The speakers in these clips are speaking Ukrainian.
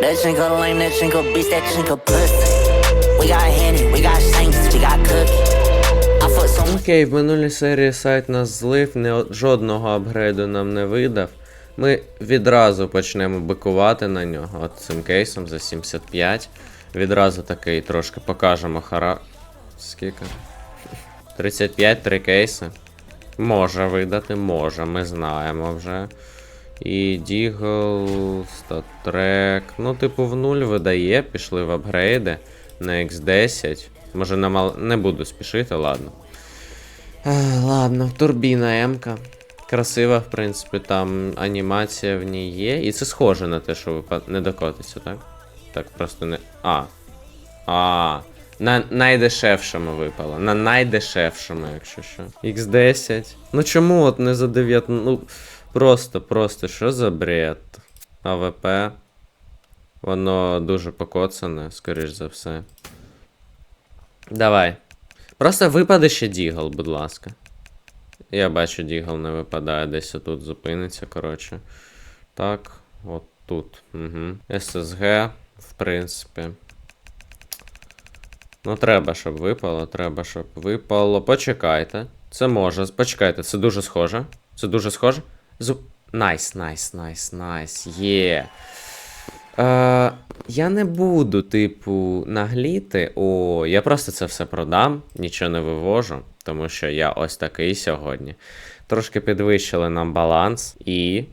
That chinko lame, that chinko beast, that chinko pussy. We got Henny, we got Shanks, we got Cookie. Окей, в минулій серії сайт нас злив, не, жодного апгрейду нам не видав. Ми відразу почнемо бикувати на нього от цим кейсом за 75. Відразу такий трошки покажемо хара. Скільки? 35 три кейси. Може видати, може, ми знаємо вже. І Дігл, статрек. Ну, типу, в нуль видає, пішли в апгрейди на X10. Може, на мал... не буду спішити, ладно. Е, Ладно, турбіна М-ка. Красива, в принципі, там анімація в ній є. І це схоже на те, що випад... не докотиться, так? Так, просто не. А. А. На найдешевшому випало. На найдешевшому, якщо що. X10. Ну чому от не за 9. Ну. Просто, просто, що за бред? АВП. Воно дуже покоцане, скоріш за все. Давай. Просто випаде ще Дігл, будь ласка. Я бачу, Дігл не випадає, десь отут зупиниться, коротше. Так, от тут. Угу. ССГ, в принципі. Ну, треба, щоб випало, треба, щоб випало. Почекайте. Це може. Почекайте, це дуже схоже. Це дуже схоже. Зу... Найс, найс, найс, найс. Є. Е, я не буду, типу, нагліти. О, я просто це все продам, нічого не вивожу, тому що я ось такий сьогодні. Трошки підвищили нам баланс і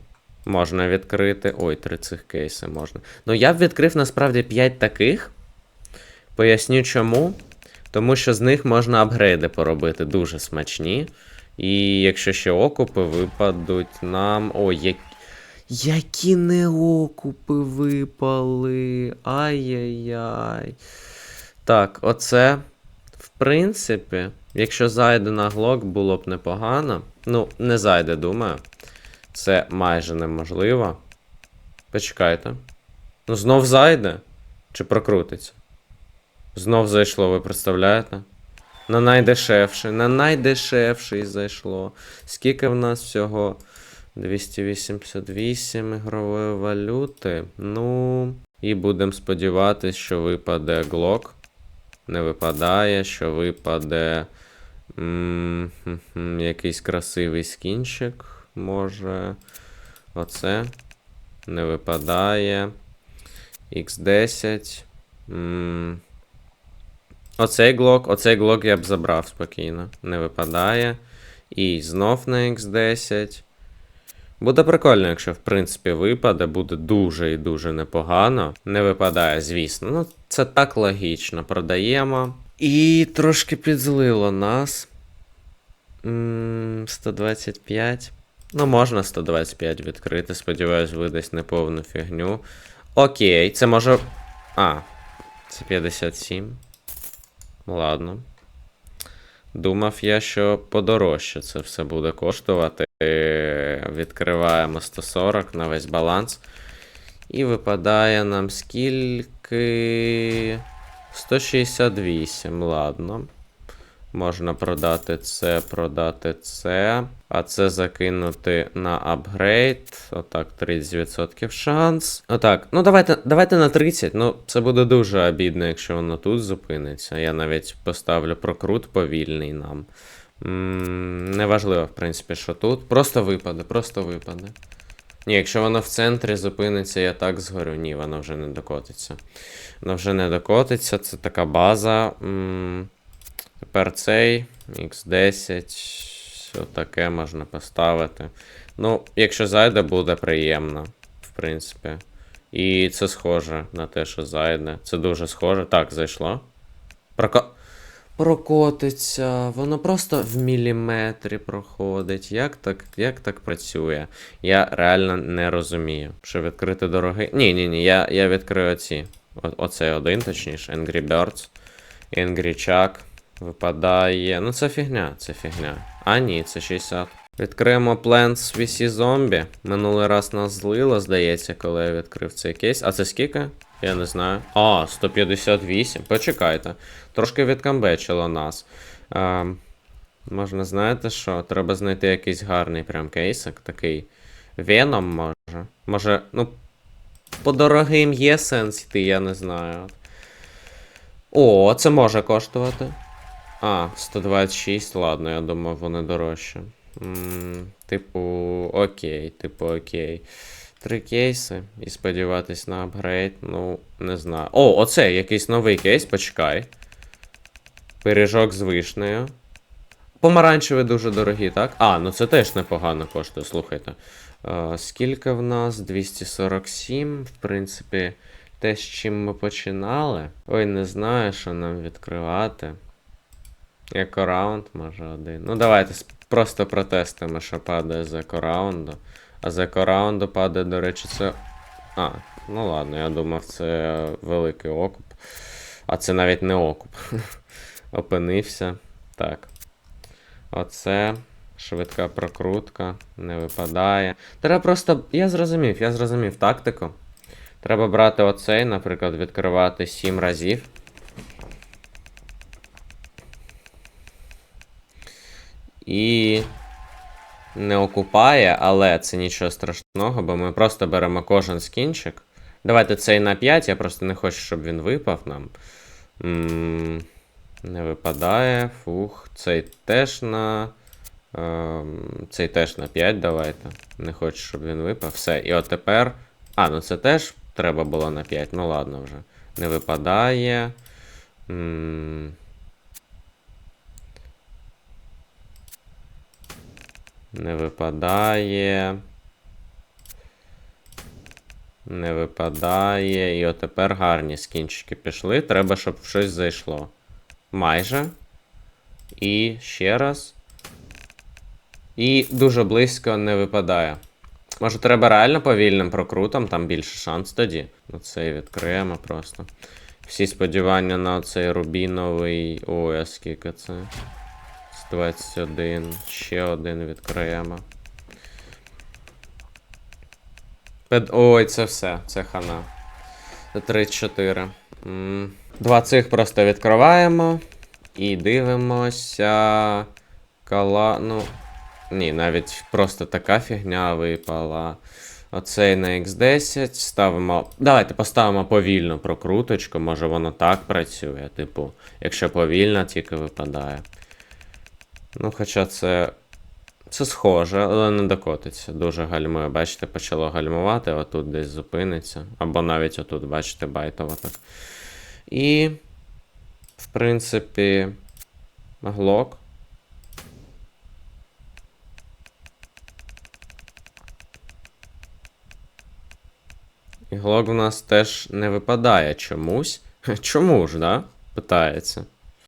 можна відкрити. Ой, три цих кейси можна. Ну, я б відкрив насправді 5 таких. Поясню чому. Тому що з них можна апгрейди поробити дуже смачні. І якщо ще окупи випадуть нам. Ой, які. Які не окупи випали. Ай-яй-яй. Так, оце. В принципі, якщо зайде на глок, було б непогано. Ну, не зайде, думаю. Це майже неможливо. Почекайте. Ну, знов зайде? Чи прокрутиться? Знов зайшло, ви представляєте? На найдешевший, на найдешевший зайшло. Скільки в нас всього? 288 ігрової валюти. Ну. І будемо сподіватися, що випаде Glock. Не випадає, що випаде. м, хм-хм, якийсь красивий скінчик. Може. Оце. Не випадає. X10. м, Оцей глок, оцей глок я б забрав спокійно. Не випадає. І знов на X10. Буде прикольно, якщо в принципі випаде, буде дуже і дуже непогано. Не випадає, звісно. Ну, це так логічно. Продаємо. І трошки підзлило нас. М, 125. Ну, можна 125 відкрити. Сподіваюсь, видасть неповну фігню. Окей, це може. А, це 57. Ладно. Думав я, що подорожче це все буде коштувати. Відкриваємо 140 на весь баланс. І випадає нам скільки. 168, ладно. Можна продати це, продати це. А це закинути на апгрейд. Отак, 30% шанс. Отак. Ну, давайте, давайте на 30. Ну, це буде дуже обідно, якщо воно тут зупиниться. Я навіть поставлю прокрут повільний нам. м неважливо, в принципі, що тут. Просто випаде, просто випаде. Ні, якщо воно в центрі зупиниться, я так згорю. Ні, воно вже не докотиться. Воно вже не докотиться, це така база. м Тепер цей X10. Все таке можна поставити. Ну, якщо зайде, буде приємно, в принципі. І це схоже на те, що зайде. Це дуже схоже. Так, зайшло. Проко... Прокотиться. Воно просто в міліметрі проходить. Як так, як так працює? Я реально не розумію. Що відкрити дорогий. Ні, ні, ні, я, я відкрию оці. О, оцей один, точніше, Angry Birds. Angry Chuck. Випадає. Ну, це фігня, це фігня. А, ні, це 60. Відкриємо Plants VC Zombie. Минулий раз нас злило, здається, коли я відкрив цей кейс. А це скільки? Я не знаю. А, 158. Почекайте. Трошки відкамбечило нас. Е, можна, знаєте що? Треба знайти якийсь гарний прям кейсик. Такий. Веном може. Може, ну. по дорогим є сенс йти, я не знаю. О, це може коштувати. А, 126, ладно, я думав, вони дорожчі. Типу, окей, типу, окей. Три кейси і сподіватись на апгрейд, ну, не знаю. О, оце якийсь новий кейс, почекай. Пиріжок з вишнею. Помаранчеві дуже дорогі, так? А, ну це теж непогано коштує, слухайте. Е, скільки в нас? 247, в принципі, те, з чим ми починали. Ой, не знаю, що нам відкривати. Екораунд, може один. Ну, давайте просто протестимо, що падає з екораунду. А з екораунду падає, до речі, це. А, ну ладно, я думав, це великий окуп. А це навіть не окуп. Опинився. Так. Оце. Швидка прокрутка. Не випадає. Треба просто. Я зрозумів, я зрозумів тактику. Треба брати оцей, наприклад, відкривати 7 разів. І не окупає, але це нічого страшного, бо ми просто беремо кожен скінчик. Давайте цей на 5, я просто не хочу, щоб він випав нам. не випадає. Фух. Цей теж на. ем, цей теж на 5 давайте. Не хочу, щоб він випав. Все. І от тепер. А, ну це теж треба було на 5. Ну ладно вже. Не випадає. М, Не випадає. Не випадає. І от тепер гарні скінчики пішли. Треба, щоб щось зайшло. Майже. І ще раз. І дуже близько не випадає. Може, треба реально повільним прокрутом, там більше шанс тоді. Ну, цей відкриємо просто. Всі сподівання на цей рубіновий. Ой, а скільки це? З 21. Ще один відкриємо. Ой, це все, це хана. 34. М, Два цих просто відкриваємо. І дивимося. Кала. Ну. Ні, навіть просто така фігня випала. Оцей на X10 ставимо. Давайте поставимо повільну прокруточку, може воно так працює. Типу, якщо повільно, тільки випадає. Ну, хоча це. Це схоже, але не докотиться. Дуже гальмує. Бачите, почало гальмувати, отут десь зупиниться. Або навіть отут, бачите, байтово так. І. В принципі. Глок. І глок в нас теж не випадає чомусь. Чому ж, да? Питається.